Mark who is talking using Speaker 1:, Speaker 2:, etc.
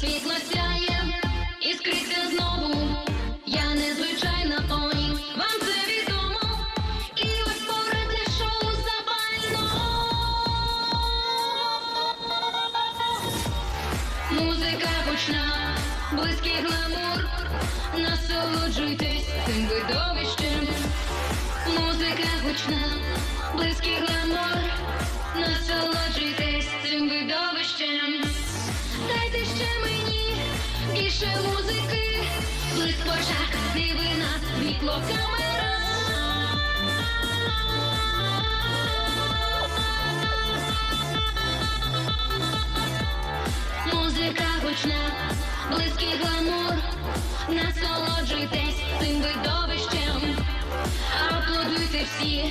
Speaker 1: світло сяє, іскриться знову. Я незвичайна поні, вам це відомо. І ось поряд для шоу. Музика гучна, близький гламур. Насолоджуйтесь цим видовищем. Музика гучна, близький гламур. Більше музики, блиск в очах, дивина, світло, камера. Музика гучна, близький гламур, насолоджуйтесь цим видовищем, аплодуйте всі.